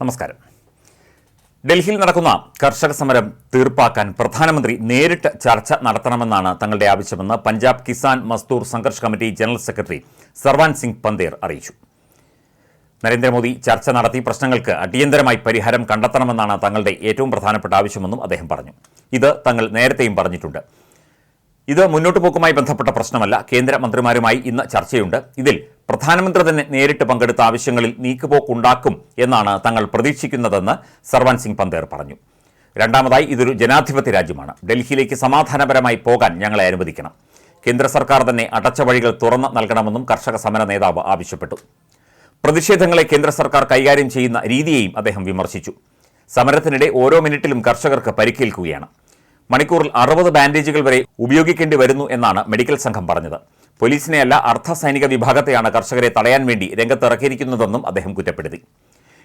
നമസ്കാരം. ഡൽഹിയിൽ നടക്കുന്ന കർഷക സമരം തീർപ്പാക്കാൻ പ്രധാനമന്ത്രി നേരിട്ട് ചർച്ച നടത്തണമെന്നാണ് തങ്ങളുടെ ആവശ്യമെന്ന് Punjab Kisan Mazdoor Sangharsh committee general secretary Sarwan Singh Pandher അറിയിച്ചു. നരേന്ദ്രമോദി ചർച്ച നടത്തി പ്രശ്നങ്ങൾക്ക് അടിയന്തരമായി പരിഹാരം കണ്ടെത്തണമെന്നാണ് തങ്ങളുടെ ഏറ്റവും പ്രധാനപ്പെട്ട ആവശ്യമെന്നും അദ്ദേഹം പറഞ്ഞു. ഇത് തങ്ങൾ നേരത്തെയും പറഞ്ഞിട്ടുണ്ട്. ഇത് മുന്നോട്ട് പോക്കുമായി ബന്ധപ്പെട്ട പ്രശ്നമല്ല. കേന്ദ്രമന്ത്രിമാരുമായി ഇന്ന് ചർച്ചയുണ്ട്. ഇതിൽ പ്രധാനമന്ത്രി തന്നെ നേരിട്ട് പങ്കെടുത്ത ആവശ്യങ്ങളിൽ നീക്കുപോക്കുണ്ടാക്കും എന്നാണ് തങ്ങൾ പ്രതീക്ഷിക്കുന്നതെന്ന് സർവാൻ സിംഗ് പന്തേർ പറഞ്ഞു. രണ്ടാമതായി ഇതൊരു ജനാധിപത്യ രാജ്യമാണ്. ഡൽഹിയിലേക്ക് സമാധാനപരമായി പോകാൻ ഞങ്ങളെ അനുവദിക്കണം. കേന്ദ്ര സർക്കാർ തന്നെ അടച്ച വഴികൾ തുറന്ന് നൽകണമെന്നും കർഷക സമര നേതാവ് ആവശ്യപ്പെട്ടു. പ്രതിഷേധങ്ങളെ കേന്ദ്ര സർക്കാർ കൈകാര്യം ചെയ്യുന്ന രീതിയെയും അദ്ദേഹം വിമർശിച്ചു. സമരത്തിനിടെ ഓരോ മിനിറ്റിലും കർഷകർക്ക് പരിക്കേൽക്കുകയാണ്. മണിക്കൂറിൽ അറുപത് ബാൻഡേജുകൾ വരെ ഉപയോഗിക്കേണ്ടി വരുന്നു എന്നാണ് മെഡിക്കൽ സംഘം പറഞ്ഞത്. പോലീസിനെയല്ല അർദ്ധ സൈനിക വിഭാഗത്തെയാണ് കർഷകരെ തടയാൻ വേണ്ടി രംഗത്തിറക്കിയിരിക്കുന്നതെന്നും അദ്ദേഹം കുറ്റപ്പെടുത്തി.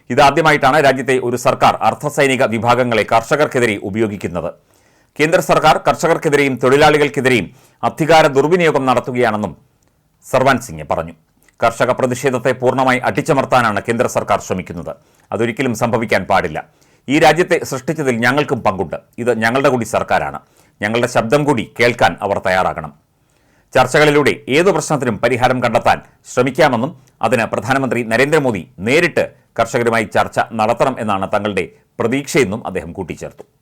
ഇതാദ്യമായിട്ടാണ് രാജ്യത്തെ ഒരു സർക്കാർ അർദ്ധസൈനിക വിഭാഗങ്ങളെ കർഷകർക്കെതിരെ ഉപയോഗിക്കുന്നത്. കേന്ദ്ര സർക്കാർ കർഷകർക്കെതിരെയും തൊഴിലാളികൾക്കെതിരെയും അധികാര ദുർവിനിയോഗം നടത്തുകയാണെന്നും സർവാൻ സിംഗ് പറഞ്ഞു. കർഷക പ്രതിഷേധത്തെ പൂർണമായി അടിച്ചമർത്താനാണ് കേന്ദ്ര സർക്കാർ ശ്രമിക്കുന്നത്. അതൊരിക്കലും സംഭവിക്കാൻ പാടില്ല. ഈ രാജ്യത്തെ സൃഷ്ടിച്ചതിൽ ഞങ്ങൾക്കും പങ്കുണ്ട്. ഇത് ഞങ്ങളുടെ കൂടി സർക്കാരാണ്. ഞങ്ങളുടെ ശബ്ദം കൂടി കേൾക്കാൻ അവർ തയ്യാറാകണം. ചർച്ചകളിലൂടെ ഏതു പ്രശ്നത്തിനും പരിഹാരം കണ്ടെത്താൻ ശ്രമിക്കാമെന്നും അതിന് പ്രധാനമന്ത്രി നരേന്ദ്രമോദി നേരിട്ട് കർഷകരുമായി ചർച്ച നടത്തണം എന്നാണ് തങ്ങളുടെ പ്രതീക്ഷയെന്നും അദ്ദേഹം കൂട്ടിച്ചേർത്തു.